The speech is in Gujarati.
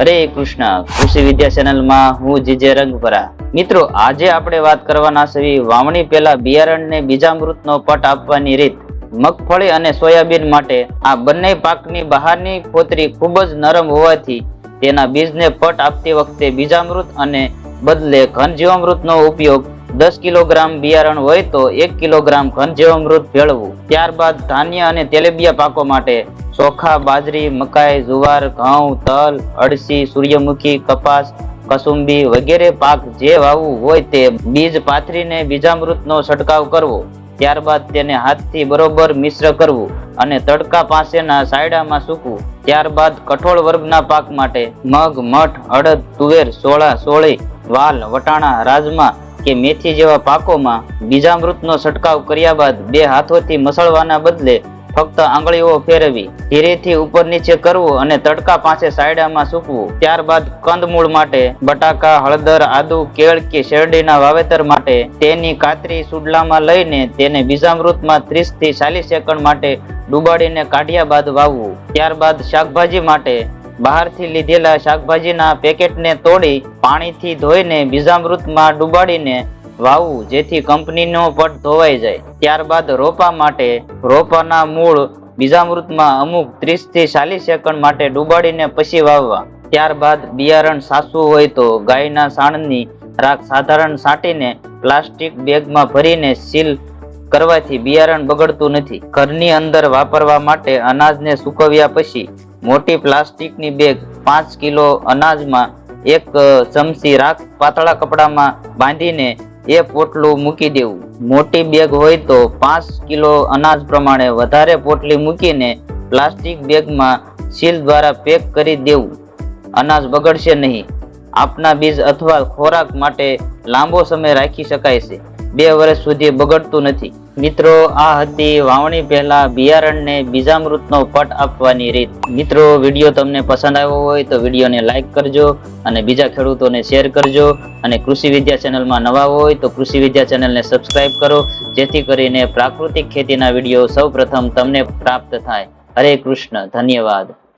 હરે કૃષ્ણ, કૃષિ વિદ્યા ચેનલમાં હું જીજે રંગભરા. મિત્રો, આજે આપણે વાત કરવાના છે વાવણી પહેલા બિયારણને બીજામૃતનો પટ આપવાની રીત. મગફળી અને સોયાબીન માટે આ બંને પાકની બહારની ફોતરી ખૂબ જ નરમ હોવાથી તેના બીજને પટ આપતી વખતે બીજામૃત અને બદલે ઘનજીવામૃતનો ઉપયોગ દસ કિલોગ્રામ બિયારણ હોય તો એક કિલોગ્રામ ઘનજીવામૃત ભેળવું ત્યારબાદ ધાન્ય અને તેલેબિયા પાકો માટે ચોખા, બાજરી, મકાઈ, જુવાર, ઘઉં, તલ, અળસી, સૂર્યમુખી, કપાસ, કસુંબી વગેરે પાક જે વાવવું હોય તે બીજ પાથરીને બીજામૃતનો છંટકાવ કરવો. ત્યારબાદ તેને હાથથી બરોબર મિશ્ર કરવું અને તડકા પાસેના સાયડામાં સૂકવું. ત્યારબાદ કઠોળ વર્ગના પાક માટે મગ, મઠ અડદ તુવેર, સોળા, સોળી, વાલ, વટાણા, રાજમા કે મેથી જેવા પાકોમાં બીજામૃતનો છંટકાવ કર્યા બાદ બે હાથોથી મસળવાના બદલે ફક્ત આંગળીઓ ફેરવી, ધીરેથી ઉપર નીચે કરવું અને તડકા પાસે સાયડામાં સૂકવું. ત્યારબાદ કંદમૂળ માટે બટાકા, હળદર, આદુ, કેળ કે શેરડીના વાવેતર માટે તેની કાતરી સુડલામાં લઈને તેને બીજામૃતમાં ત્રીસથી ચાલીસ સેકન્ડ માટે ડુબાડીને કાઢ્યા બાદ વાવવું. ત્યારબાદ શાકભાજી માટે બહારથી લીધેલા શાકભાજીના પેકેટને તોડી પાણીથી ધોઈને બીજામૃતમાં ડુબાડીને વાવવું, જેથી કંપનીનો પટ ધોવાઈ જાય. ત્યારબાદ રોપા માટે, રોપાના મૂળ બીજામૃતમાં અમુક ત્રીસથી ચાલીસ સેકન્ડ માટે ડૂબાડીને પછી વાવવા. ત્યારબાદ બિયારણ સાસવું હોય તો ગાયના સાણની રાખ સાધારણ સાટીને પ્લાસ્ટિક બેગમાં ભરીને સીલ કરવાથી બિયારણ બગડતું નથી. ઘરની અંદર વાપરવા માટે અનાજને સૂકવ્યા પછી મોટી પ્લાસ્ટિકની બેગ પાંચ કિલો અનાજમાં એક ચમચી રાખ પાતળા કપડામાં બાંધીને એ પોટલું મૂકી દેવું. મોટી બેગ હોય તો પાંચ કિલો અનાજ પ્રમાણે વધારે પોટલી મૂકીને પ્લાસ્ટિક બેગમાં સીલ દ્વારા પેક કરી દેવું. અનાજ બગડશે નહીં. આપના બીજ અથવા ખોરાક માટે લાંબો સમય રાખી શકાય છે. બે વર્ષ સુધી બગડતું નથી. મિત્રો, આ હતી વાવણી પહેલા બિયારણને બીજામૃતનો પટ આપવાની રીત. મિત્રો, વીડિયો તમને પસંદ આવ્યો હોય તો વિડીયોને લાઇક કરજો અને બીજા ખેડૂતોને શેર કરજો. અને કૃષિ વિદ્યા ચેનલમાં નવા હોય તો કૃષિ વિદ્યા ચેનલને સબસ્ક્રાઇબ કરો, જેથી કરીને પ્રાકૃતિક ખેતીના વીડિયો સૌપ્રથમ તમને પ્રાપ્ત થાય. હરે કૃષ્ણ, ધન્યવાદ.